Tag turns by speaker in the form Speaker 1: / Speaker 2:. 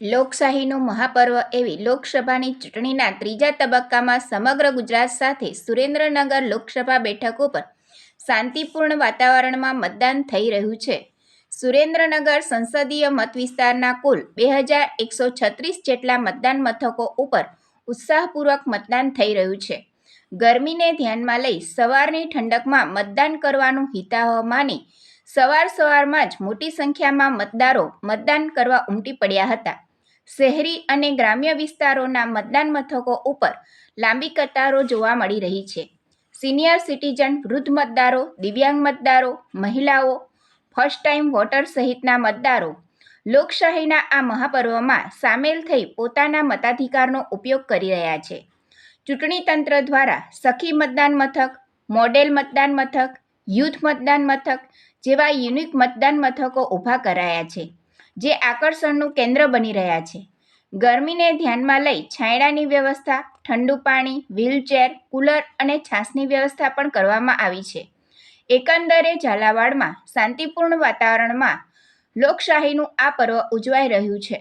Speaker 1: લોકશાહીનું મહાપર્વ એવી લોકસભાની ચૂંટણીના ત્રીજા તબક્કામાં સમગ્ર ગુજરાત સાથે સુરેન્દ્રનગર લોકસભા બેઠક ઉપર શાંતિપૂર્ણ વાતાવરણમાં મતદાન થઈ રહ્યું છે. સુરેન્દ્રનગર સંસદીય મત વિસ્તારના કુલ બે હજાર એકસો છત્રીસ જેટલા મતદાન મથકો ઉપર ઉત્સાહપૂર્વક મતદાન થઈ રહ્યું છે. ગરમીને ધ્યાનમાં લઈ સવારની ઠંડકમાં મતદાન કરવાનું હિતાહ માની સવાર સવારમાં જ મોટી સંખ્યામાં મતદારો મતદાન કરવા ઉમટી પડ્યા હતા. શહેરી અને ગ્રામ્ય વિસ્તારોના મતદાન મથકો ઉપર લાંબી કતારો જોવા મળી રહી છે. સિનિયર સિટીઝન વૃદ્ધ મતદારો, દિવ્યાંગ મતદારો, મહિલાઓ, ફર્સ્ટ ટાઈમ વોટર સહિતના મતદારો લોકશાહીના આ મહાપર્વમાં સામેલ થઈ પોતાના મતાધિકારનો ઉપયોગ કરી રહ્યા છે. ચૂંટણી તંત્ર દ્વારા સખી મતદાન મથક, મોડેલ મતદાન મથક યુથ મતદાન મથક જેવા યુનિક મતદાન મથકો ઊભા કરાયા છે, જે આકર્ષણનું કેન્દ્ર બની રહ્યા છે. ગરમીને ધ્યાનમાં લઈ છાંયડાની વ્યવસ્થા, ઠંડુ પાણી વ્હીલચેર કુલર અને છાસની વ્યવસ્થા પણ કરવામાં આવી છે. એકંદરે ઝાલાવાડમાં શાંતિપૂર્ણ વાતાવરણમાં લોકશાહીનું આ પર્વ ઉજવાઈ રહ્યું છે.